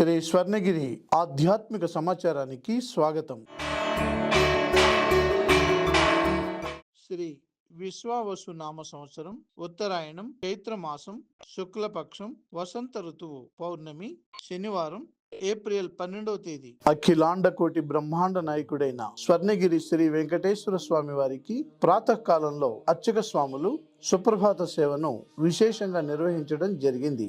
శ్రీ స్వర్ణగిరి ఆధ్యాత్మిక సమాచారానికి స్వాగతం. శ్రీ విశ్వావసు నామ సంవత్సరం ఉత్తరాయణం చైత్రమాసం శుక్లపక్షం వసంత ఋతువు పౌర్ణమి శనివారం ఏప్రిల్ పన్నెండవ తేదీ. అఖిలాండ కోటి బ్రహ్మాండ నాయకుడైన స్వర్ణగిరి శ్రీ వెంకటేశ్వర స్వామి వారికి ప్రాతకాలంలో అర్చక స్వాములు సుప్రభాత సేవను విశేషంగా నిర్వహించడం జరిగింది.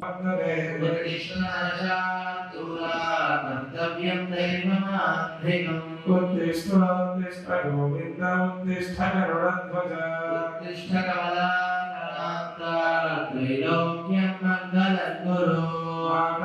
త్రైలోక్యం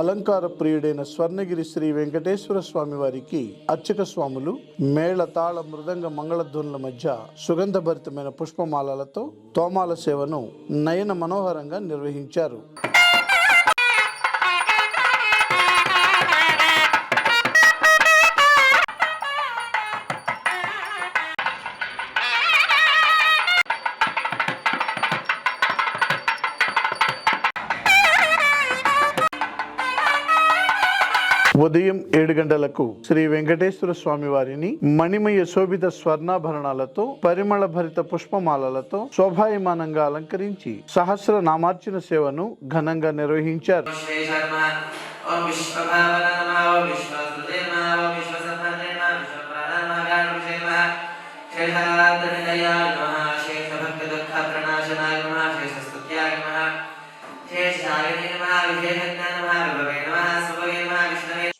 అలంకార ప్రియుడైన స్వర్ణగిరి శ్రీ వెంకటేశ్వర స్వామి వారికి అర్చక స్వాములు మేళ తాళ మృదంగ మంగళధ్వనుల మధ్య సుగంధభరితమైన పుష్పమాలలతో తోమాల సేవను నయన మనోహరంగా నిర్వహించారు. ఉదయం ఏడు గంటలకు శ్రీ వెంకటేశ్వర స్వామి వారిని మణిమయ శోభిత స్వర్ణాభరణాలతో పరిమళ భరిత పుష్పమాలలతో శోభాయమానంగా అలంకరించి సహస్ర నామార్చన సేవను ఘనంగా నిర్వహించారు. శ్రీ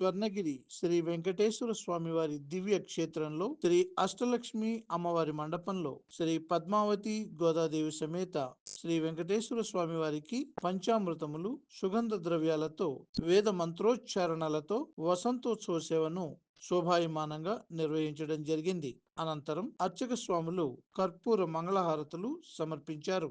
స్వర్ణగిరి శ్రీ వెంకటేశ్వర స్వామి వారి దివ్య క్షేత్రంలో శ్రీ అష్టలక్ష్మి అమ్మవారి మండపంలో శ్రీ పద్మావతి గోదాదేవి సమేత శ్రీ వెంకటేశ్వర స్వామి వారికి పంచామృతములు సుగంధ ద్రవ్యాలతో వేద మంత్రోచ్చారణలతో వసంతోత్సవ సేవను శోభాయమానంగా నిర్వహించడం జరిగింది. అనంతరం అర్చక స్వాములు కర్పూర మంగళహారతులు సమర్పించారు.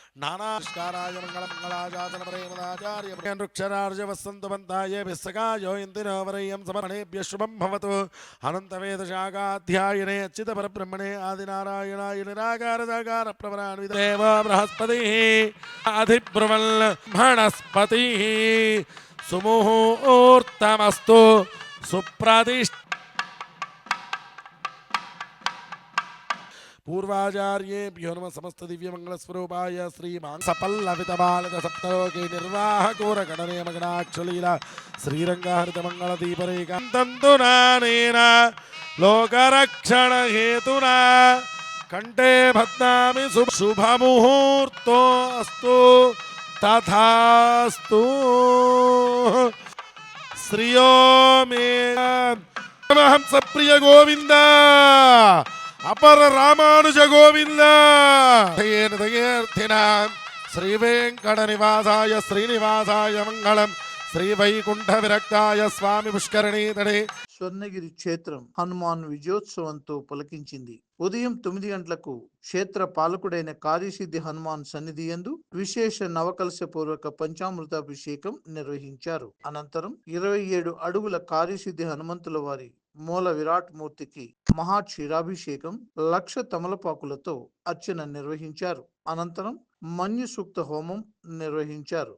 రాజాయ నమ నానాస్కారాయ మంగళ మంగళాజాతన ప్రేమదాచార్య వృక్షరార్జ వసంతవంతాయ విస్సకాయో ఇందినో వరయ్యం సమరణేభ్య శుభం భవతు. అనంతవేద శాఖాధ్యాయనే అచ్యుత పరబ్రహ్మణే ఆదినారాయణాయ నిరాకార సాకార ప్రవరాన్విత దేవ బృహస్పతి అధిబ్రువల్ బృహస్పతి. సుముహూర్తమస్తు. సుప్రతిష్ఠ पूर्वाचार्येभ्यो नम समस्त दिव्य मंगल स्वरूपाय दिव्यमङ्गलस्वरूपाय श्रीमां सपल्लवितबालक सप्तलोके निर्वाहकोरगणने मगणाक्षलील श्रीरङ्गहरितमङ्गलदीपरेकान्तन्तुनानेन लोकरक्षणहेतुना कण्ठे शुभ मुहूर्त अस्तु तथास्तु। श्रियो मे हम सब प्रिय गोविंदा అపర రామానుజ గోవింద. శ్రీ వెంకట నివాసాయ శ్రీనివాసాయ మంగళం. శ్రీ వైకుంఠ విరక్తాయ స్వామి పుష్కరణీతడే స్వర్ణగిరి క్షేత్రం హనుమాన్ విజయోత్సవంతో పులకించింది. ఉదయం తొమ్మిది గంటలకు క్షేత్ర పాలకుడైన కార్యసిద్ధి హనుమాన్ సన్నిధి యందు విశేష నవకలశ పూర్వక పంచామృతాభిషేకం నిర్వహించారు. అనంతరం ఇరవై ఏడు అడుగుల కార్యసిద్ధి హనుమంతుల వారి మూల విరాట్ మూర్తికి మహా క్షీరాభిషేకం లక్ష తమలపాకులతో అర్చన నిర్వహించారు. అనంతరం మన్యు సూక్త హోమం నిర్వహించారు.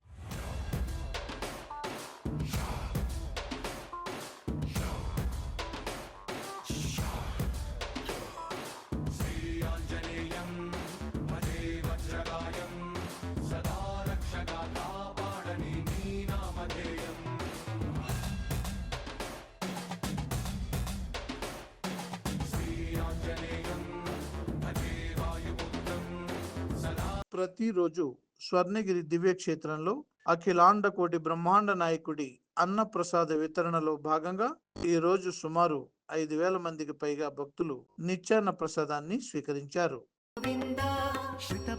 ప్రతిరోజు స్వర్ణగిరి దివ్యక్షేత్రంలో అఖిలాండ కోటి బ్రహ్మాండ నాయకుడి అన్నప్రసాద వితరణలో భాగంగా ఈ రోజు సుమారు ఐదు వేల మందికి పైగా భక్తులు నిత్యాన్న ప్రసాదాన్ని స్వీకరించారు.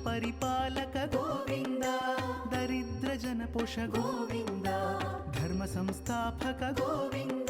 పరిపాలక గోవింద దరిద్ర జన పోష గోవింద ధర్మ సంస్థాపక గోవింద.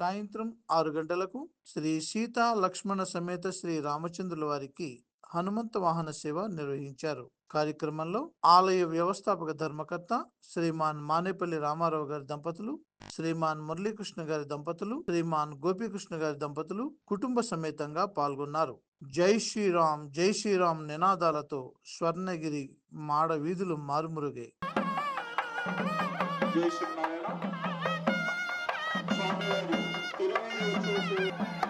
సాయంత్రం ఆరు గంటలకు శ్రీ సీతా లక్ష్మణ సమేత శ్రీ రామచంద్రుల వారికి హనుమంత వాహన సేవ నిర్వహించారు. కార్యక్రమంలో ఆలయ వ్యవస్థాపక ధర్మకర్త శ్రీమాన్ మానేపల్లి రామారావు గారి దంపతులు శ్రీమాన్ మురళీకృష్ణ గారి దంపతులు శ్రీమాన్ గోపీకృష్ణ గారి దంపతులు కుటుంబ సమేతంగా పాల్గొన్నారు. జై శ్రీరామ్ జై శ్రీరామ్ నినాదాలతో స్వర్ణగిరి మాడ వీధులు మారుమురుగాయి. జై శ్రీరామ్. Thank you.